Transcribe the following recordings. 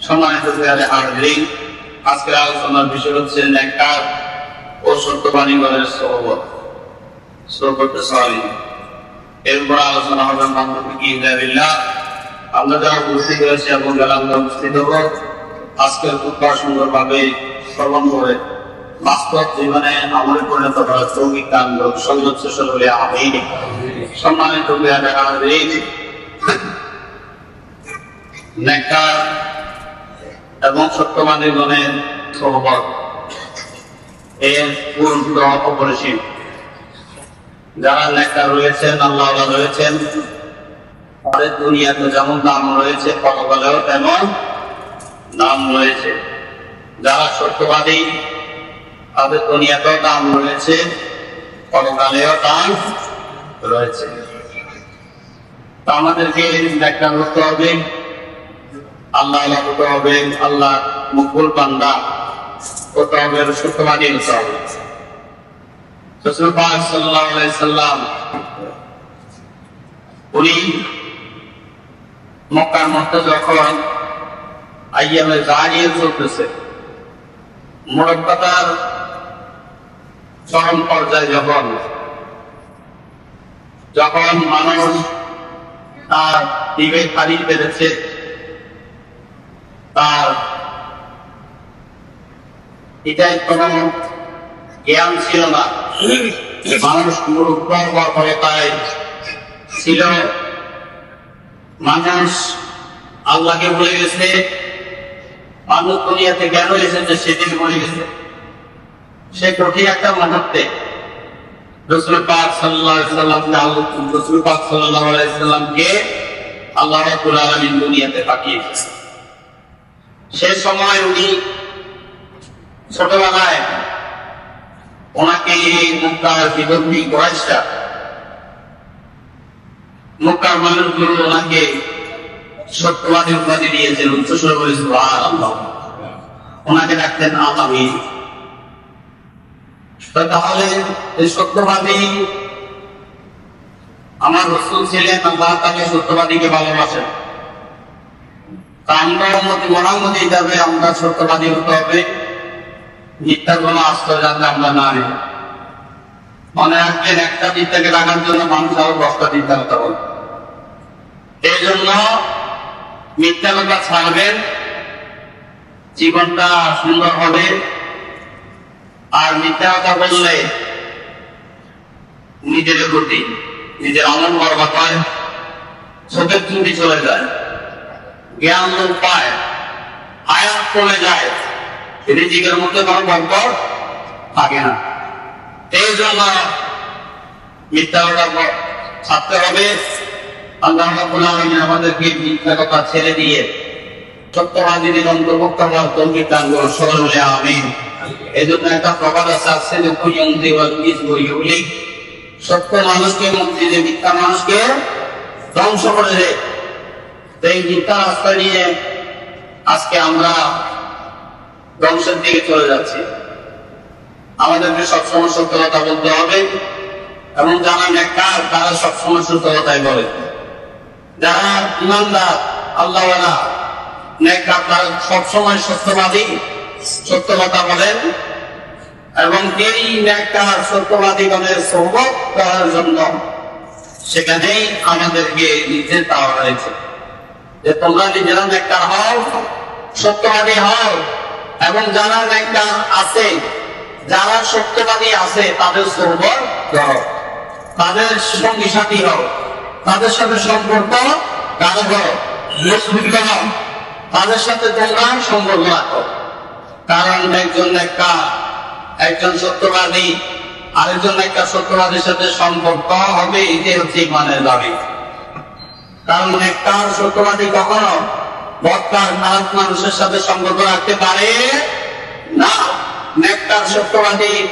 সম্মানিত আজকের আলোচনার বিষয় হচ্ছে নেককার ও সত্যবাণীগণের সহবত সহবত সরি এরপর আলোচনা হবে কি আমরা যারা উপস্থিত হয়েছি এবং যারা আমরা উপস্থিত হব। আজকের খুব সুন্দরভাবে শ্রবণ করে বাস্তব জীবনে আমলে পরিণত করার তৌফিক দান করুক সর্বোচ্চ সরলে আমি সম্মানিত প্রিয়ারে নেককার এবং সত্যবাদী গণের সহবত এর গুরুত্ব অপরিসীম। যারা নেককার রয়েছেন, আল্লাহ রয়েছেন, তাদের দুনিয়াতে যেমন দাম রয়েছে, পরকালেও তেমন দাম রয়েছে। যারা সত্যবাদী, তাদের দুনিয়াতেও দাম রয়েছে, পরকালেও দাম রয়েছে। আমাদেরকে নেককার হতে হবে। আল্লাহ আল্লাহ হতে আল্লাহ মকবুল বান্দা। হতে হবে সত্যবাদী হতে হবে রসুল পাক সাল্লাল্লাহু সাল্লাম যখন চলতেছে। মোরব্বতার চরম পর্যায়ে যখন যখন মানুষ তার দিবে পানি পেরেছে তার এটাই কোন জ্ঞান ছিল না। মানুষ উর্বরতায় ছিল। মানুষ আল্লাহকে ভুলে গেছে। মানুষ দুনিয়াতে সেদিন বলে গেছে। সে কঠিন একটা মুহূর্তে রসুল পাক সাল্লাম রসুল পাক সাল্লাহ সাল্লামকে আল্লাহ দুনিয়াতে পাঠিয়েছে সে সময় উনি ছোটবেলায় ওনাকে মুক্তার বিবর্তী করাইছা মুক্তার মানুষগুলো ওনাকে সত্যবাদী উপাধি দিয়েছেন, উচ্চস্বর বলেছে আল্লাহ ওনাকে ডাকতেন আল্লাহী তাহলে এই সত্যবাদী আমার রসুল ছিলেন, আল্লাহ তাকে সত্যবাদীকে ভালোবাসেন। আমরা সত্যবাদী হতে হবে। কোনো আমরা না নিই। মনে একটা রাখার জন্য মানুষ হবে এই জন্য মিথ্যা কথা ছাড়বেন, জীবনটা সুন্দর হবে। আর মিথ্যা কথা বললে নিজের ক্ষতি, নিজের অমন বরবাদ হয় চলে যায়। জ্ঞান পায় আয়াত চলে যায়। রিজিকের মধ্যে কোনো বরকর থাকে না। এই জন্য মিথ্যা ছাড়তে হবে। আল্লাহ আমাদেরকে মিথ্যা কথা ছেড়ে দিয়ে সত্যবাদীদের অন্তর্ভুক্ত হওয়ার তৌফিক দান করুন। সকল আমিন। এই জন্য একটা প্রবাদ আছে আছে যে ইউলিক। সত্য মানুষকে মুক্তি দেয় মিথ্যা মানুষকে ধ্বংস করে দেয়। তো এই নিয়ে আজকে আমরা ধ্বংসের দিকে চলে যাচ্ছি। আমাদেরকে সবসময় সত্য কথা বলতে হবে এবং যারা নেকার তারা সবসময় সত্য কথাই বলে। যারা ইমানদার, আল্লাহওয়ালা নেকার তারা সবসময় সত্যবাদী সত্য কথা বলেন। এবং এই নেকার সত্যবাদীগণের সহবত করার জন্য? সেখানেই আমাদেরকে নিজে দেওয়া হয়েছে যে তোমরা নিজেরা নেককার হও, সত্যবাদী হও, এবং যারা নেককার আছে, যারা সত্যবাদী আছে, তাদের সর্বর করো। তাদের সঙ্গী সাথী হও। তাদের সাথে সম্পর্ক গাঢ় করো তাদের সাথে তোমরা সম্পর্ক রাখো। কারণ একজন নেককার একজন সত্যবাদী, আরেকজন একটা সত্যবাদীর সাথে সম্পর্ক হবে, এটাই হচ্ছে ইমানের দাবি। কারণ নেককার সত্যবাদী কখনো বক্তার খারাপ মানুষের সাথে সম্পর্ক রাখতে পারে না? নেককার সত্যবাদী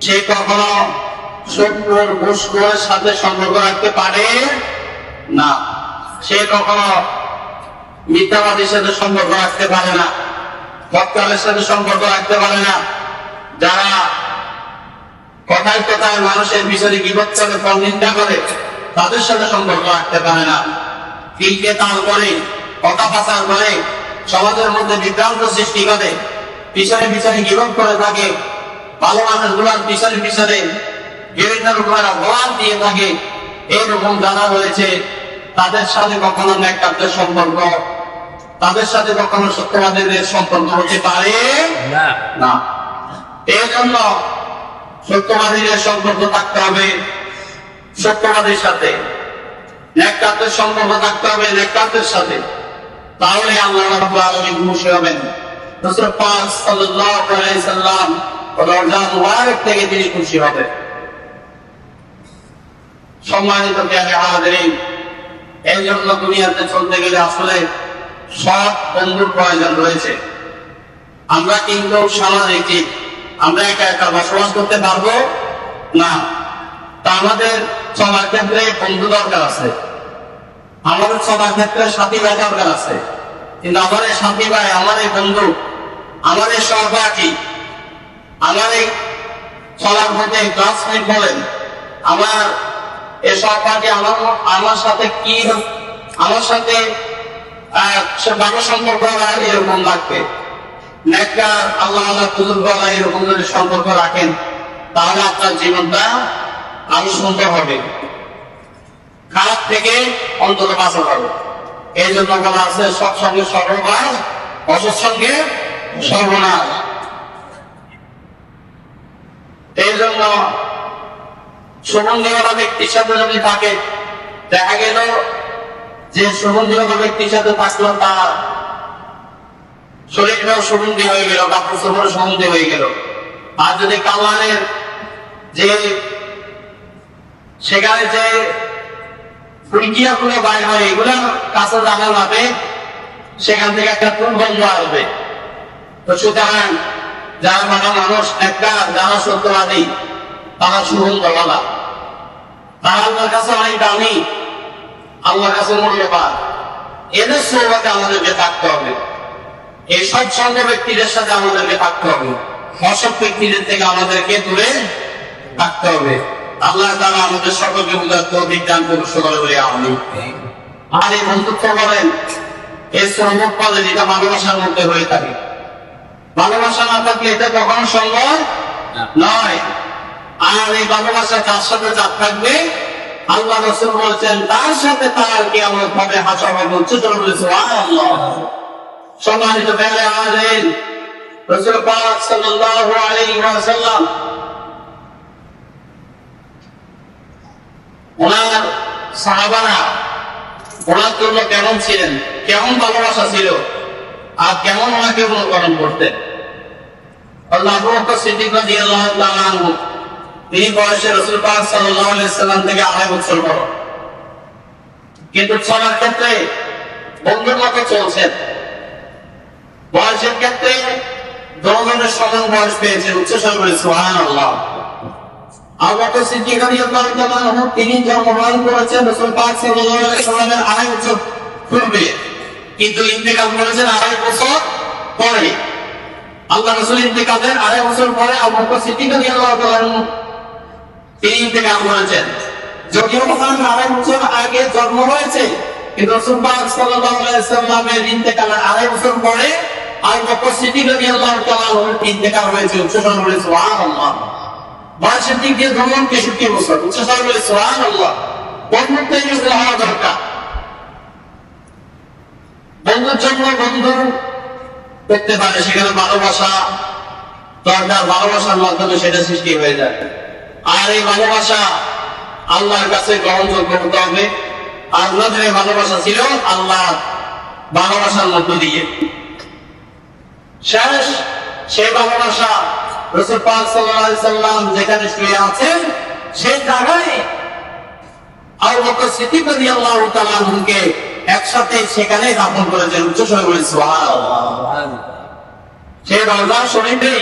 সে কখনো শত্রুর ঘুষখোরের সাথে সম্পর্ক রাখতে পারে না? সে কখনো মিথ্যাবাদীর সাথে সম্পর্ক রাখতে পারে না? বক্তারের সাথে সম্পর্ক রাখতে পারে না? যারা কথায় কথায় মানুষের বিষয়ে বিপদ করে নিন্দা করে তাদের সাথে সম্পর্ক রাখতে পারে না। দিলকে তাল করে কথা পাচার করে সমাজের মধ্যে বিভ্রান্ত সৃষ্টি করে পিছনে পিছনে গিরফ করে থাকে। ভালো মানুষগুলোর পিছনে পিছনে বিভিন্ন রকমের অপমান দিয়ে থাকে। এইরকম জানা রয়েছে তাদের সাথে কখনো ন্যাকারদের সম্পর্ক তাদের সাথে কখনো সত্যবাদীদের সম্পর্ক হতে পারে না। না। এই জন্য সত্যবাদীদের সম্পর্ক থাকতে হবে। সত্যবাদীর সাথে নেককারদের সম্পর্ক থাকতে হবে নেককারদের সাথে। তাহলে আল্লাহ খুশি হবেন। তিনি খুশি সম্মানিত এই জন্য দুনিয়াতে চলতে গেলে আসলে প্রয়োজন রয়েছে। আমরা কিন্তু সামাজিক। আমরা একা একা বসবাস করতে পারব না। তা আমাদের চলার ক্ষেত্রে বন্ধু দরকার আছে। আমাদের চলার ক্ষেত্রে সাথী ভাই দরকার আছে। কিন্তু আমার এই সাথী ভাই, আমার এই বন্ধু, আমার এই সহপাঠী, আমার এই চলার মধ্যে ক্লাসমেট বলেন, আমার এই সহপাঠী আমার আমার সাথে কি আমার সাথে ভালো সম্পর্ক এরকম লাগবে। নেককার, আল্লাহ আল্লাহ গলা এরকম যদি সম্পর্ক রাখেন, তাহলে আপনার জীবনটা আরও শুনতে হবে। খারাপ থেকে অন্তত বাঁচা হবে এই জন্য বলা আছে সৎসঙ্গে সর্বনাশ অসৎসঙ্গে সর্বনাশ। এই জন্য সুগন্ধিওয়ালা ব্যক্তির সাথে যদি থাকে, দেখা গেল যে সুগন্ধিওয়ালা ব্যক্তির সাথে থাকল তার শরীরটাও সুগন্ধি হয়ে গেল কাপড় সুগন্ধি হয়ে গেল। আর যদি কালারের যে সেখানে যে ফুলকিয়া গুলো বাইর হয়, এগুলো কাছে জানা হবে সেখান থেকে একটা দুর্গন্ধ আসবে তো সুতরাং যারা মানে মানুষ একটা যারা সত্যবাদী, তারা সুগন্ধ বলা তারা আল্লাহর কাছে অনেক দামি, আল্লাহর কাছে মূল্যবান। এদের সৌভাগ্যে আমাদেরকে থাকতে হবে। এই সৎসঙ্গ ব্যক্তিদের সাথে আমাদেরকে থাকতে হবে। অসৎ ব্যক্তিদের থেকে আমাদেরকে দূরে থাকতে হবে। আল্লাহ তারা আমাদের সকলকে দান করুন সকলে বলে আমি আর এই বলেন এই ভালোবাসার মধ্যে হয়ে থাকে। ভালোবাসা না থাকলে এটা কখনো সম্ভব নয়। আর এই ভালোবাসা তার সাথে যার থাকবে? আল্লাহ রসুল বলছেন, তার সাথে তার কি আমার ভাবে হাসা হবে উচ্চতর বলেছে সম্মানিত বেড়ে আমাদের রসুল পাক সাল্লাল্লাহু ওয়াসাল্লাম ওনার সাহাবারা ওনার জন্য কেমন ছিলেন? কেমন ভালোবাসা ছিল? আর কেমন ওনাকে অনুকরণ করতেন? থেকে কিন্তু ক্ষেত্রে চলছেন। বয়সের ক্ষেত্রে সমান বয়স পেয়েছে সুহান আল্লাহ আবু সিদ্দিক রাদিয়াল্লাহু তিনি জন্মগ্রহণ করেছেন। করেছেন যদিও ওনার আড়াই বছর আগে জন্ম হয়েছে, কিন্তু রাসূল পাক সাল্লাল্লাহু আলাইহি সাল্লামের আড়াই বছর পরে আবু বকর সিদ্দিক রাদিয়াল্লাহু তাআলা ইন্তেকাল হয়েছে। সুবহানাল্লাহ। দিক দিয়ে ধরুন তেষট্টি বছর উচ্চস্বর করে সুবহানাল্লাহ বন্ধুত্ব এগুলো হওয়া দরকার। বন্ধুর জন্য বন্ধু করতে পারে, সেখানে ভালোবাসা, দরকার ভালোবাসার মাধ্যমে সেটা সৃষ্টি হয়ে যায়। আর এই ভালোবাসা আল্লাহর কাছে গ্রহণযোগ্য হতে হবে। ওনাদের এই ভালোবাসা ছিল, আল্লাহ ভালোবাসার মধ্য দিয়ে। শেষ, সেই ভালোবাসা রসুল পাক সাল্লাম যেখানে শুয়ে আছেন সেই জায়গায় আবু বকর সিদ্দিক রাদিয়াল্লাহু তাআলা আনহুকে একসাথে সেখানে দাফন করেছেন। উচ্চ স্বরে বলে সুবহানাল্লাহ। সেই রওজা শরীফে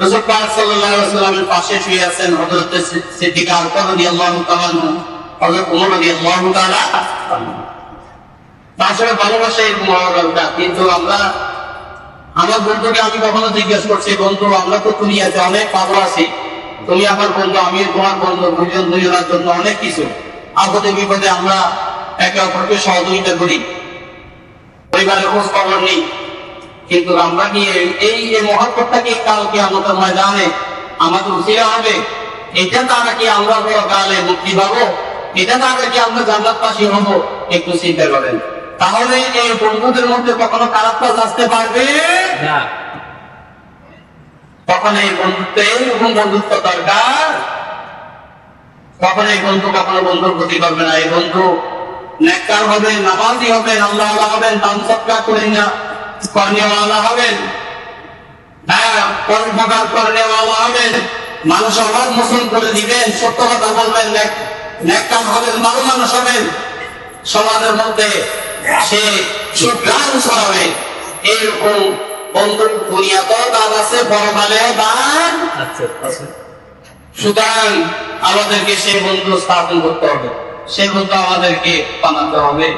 রাসূল পাক সাল্লাল্লাহু আলাইহি ওয়াসাল্লামের পাশে শুয়ে আছেন হযরত সিদ্দিক আকবর রাদিয়াল্লাহু তাআলা হযরত ওমর রাদিয়াল্লাহু তাআলা আসলে ভালোবাসা এরকম হওয়া কিন্তু আমরা আমার বন্ধুকে আমি কখনো জিজ্ঞেস করছি, বন্ধু, আমরা তো দুনিয়াতে অনেক পাগল আছি। তুমি আমার বন্ধু, আমি তোমার বন্ধু দুজন দুজনের জন্য অনেক কিছু। আপদে বিপদে আমরা একে অপরকে সহযোগিতা করি। পরিবারের খোঁজ খবর নেই। কিন্তু আমরা কি এই- মহব্বতটা কি কালকে আমাদের ময়দানে আমাদের উচিরা হবে? এটা দ্বারা কি আমরা কালে মুক্তি পাবো? এটা দ্বারা কি আমরা জান্নাতবাসী হব? একটু চিন্তা করেন। তাহলে এই বন্ধুদের মধ্যে কখনো খারাপ কাজ আসতে পারবে? না। তখন এই বন্ধুত্বে বন্ধুত্ব দরকার? তখন এই বন্ধু কখনো বন্ধুর ক্ষতি করবে না। এই বন্ধু নেককার হবেন নামাজি হবেন আল্লাহ আল্লাহ হবেন দান সৎকার করেন না হবেন। হ্যাঁ পরোপকার হবেন। মানুষ অভাব মোচন করে দিবেন সত্য কথা বলবেন নেককার হবেন ভালো মানুষ হবেন। সমাজের মধ্যে সে সুগ্রাম ছড়াবে এরকম বন্ধু দুনিয়াতেও দান আছে পরকালেও দান আচ্ছা আচ্ছা। সুতরাং আমাদেরকে সেই বন্ধু স্থাপন করতে হবে। সেই বন্ধু আমাদেরকে বানাতে হবে।